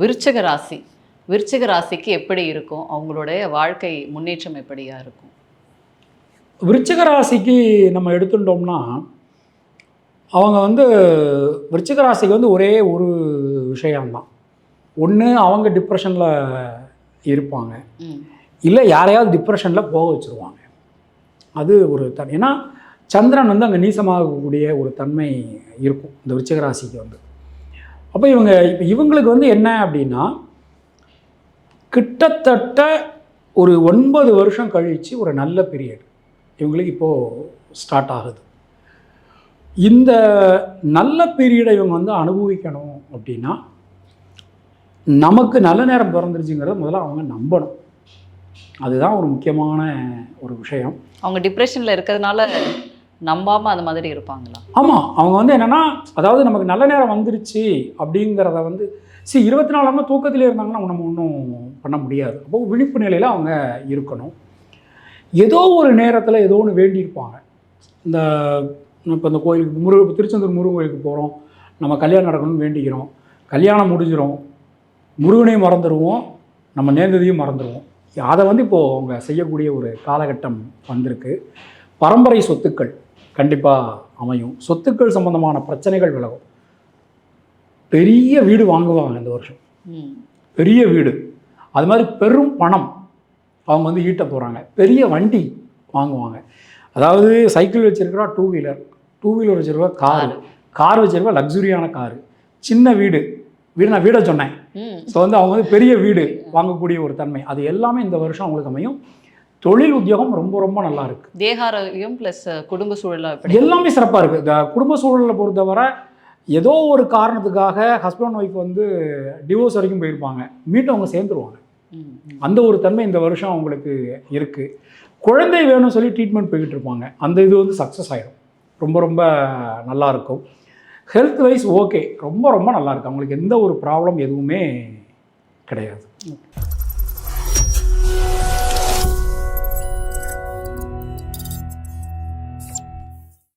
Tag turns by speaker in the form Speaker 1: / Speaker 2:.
Speaker 1: விருச்சிக ராசி. விருச்சிக ராசிக்கு எப்படி இருக்கும்? அவங்களுடைய வாழ்க்கை முன்னேற்றம் எப்படியா இருக்கும்?
Speaker 2: விருச்சிக ராசிக்கு நம்ம எடுத்துட்டோம்னா அவங்க வந்து விருச்சிக ராசிக்கு வந்து ஒரே ஒரு விஷயம்தான். ஒன்று அவங்க டிப்ரெஷனில் இருப்பாங்க. இல்லை யாரையாவது டிப்ரெஷனில் போக வச்சுருவாங்க. அது ஒரு தன் ஏன்னா சந்திரன் வந்து அங்கே நீசமாகக்கூடிய ஒரு தன்மை இருக்கும். இந்த விருச்சிக ராசிக்கு வந்து. அப்போ இவங்க இப்போ இவங்களுக்கு வந்து என்ன அப்படின்னா கிட்டத்தட்ட ஒரு ஒன்பது வருஷம் கழித்து ஒரு நல்ல பீரியட் இவங்களுக்கு இப்போது ஸ்டார்ட் ஆகுது. இந்த நல்ல பீரியடை இவங்க வந்து அனுபவிக்கணும் அப்படின்னா நமக்கு நல்ல நேரம் பிறந்துருச்சுங்கிறத முதல்ல அவங்க நம்பணும். அதுதான் ஒரு முக்கியமான ஒரு விஷயம்.
Speaker 1: அவங்க டிப்ரெஷனில் இருக்கிறதுனால நம்பாமல் அது மாதிரி இருப்பாங்களா?
Speaker 2: ஆமாம் அவங்க வந்து என்னென்னா அதாவது நமக்கு நல்ல நேரம் வந்துருச்சு அப்படிங்கிறத வந்து சரி இருபத்தி நாலு மணி தூக்கத்திலே இருந்தாங்கன்னா நம்ம ஒன்றும் பண்ண முடியாது. அப்போ விழிப்பு நிலையில் அவங்க இருக்கணும். ஏதோ ஒரு நேரத்தில் ஏதோ ஒன்று வேண்டியிருப்பாங்க. இந்த இப்போ இந்த கோயிலுக்கு முருக திருச்செந்தூர் முருகன் கோயிலுக்கு போகிறோம் நம்ம கல்யாணம் நடக்கணும்னு வேண்டிக்கிறோம். கல்யாணம் முடிஞ்சிடும் முருகனையும் மறந்துடுவோம் நம்ம நேர்ந்ததையும் மறந்துடுவோம் அதை வந்து இப்போது அவங்க செய்யக்கூடிய ஒரு காலகட்டம் வந்திருக்கு. பரம்பரை சொத்துக்கள். கண்டிப்பாக அமையும். சொத்துக்கள் சம்பந்தமான பிரச்சனைகள் விலகும். பெரிய வீடு வாங்குவாங்க இந்த வருஷம். பெரிய வீடு. அது மாதிரி பெரும் பணம் அவங்க வந்து ஈட்ட போகிறாங்க பெரிய வண்டி வாங்குவாங்க. அதாவது சைக்கிள் வச்சிருக்கிறா டூ வீலர் டூ வீலர் வச்சிருக்கா கார் கார் வச்சிருக்கா லக்ஸுரியான கார் சின்ன வீடு. வீடு நான் வீடை சொன்னேன். ஸோ வந்து அவங்க வந்து பெரிய வீடு வாங்கக்கூடிய ஒரு தன்மை. அது எல்லாமே இந்த வருஷம் அவங்களுக்கு அமையும். தொழில் உத்தியோகம் ரொம்ப ரொம்ப நல்லா இருக்கு.
Speaker 1: தேகாரோக்கியம் ப்ளஸ் குடும்ப சூழலா எப்படி?
Speaker 2: எல்லாமே சிறப்பாக இருக்குது குடும்ப சூழலை பொறுத்தவரை ஏதோ ஒரு காரணத்துக்காக ஹஸ்பண்ட் ஒய்ஃப் வந்து டிவோர்ஸ் வரைக்கும் போயிருப்பாங்க. மீண்டும் அவங்க சேர்ந்துருவாங்க. அந்த ஒரு தன்மை இந்த வருஷம் அவங்களுக்கு இருக்குது குழந்தை வேணும்னு சொல்லி ட்ரீட்மெண்ட் போய்கிட்டு இருப்பாங்க. அந்த இது வந்து சக்ஸஸ் ஆயிடும் ரொம்ப ரொம்ப நல்லா இருக்கும். ஹெல்த் வைஸ் ஓகே ரொம்ப ரொம்ப நல்லா இருக்கு. அவங்களுக்கு எந்த ஒரு ப்ராப்ளம் எதுவுமே கிடையாது.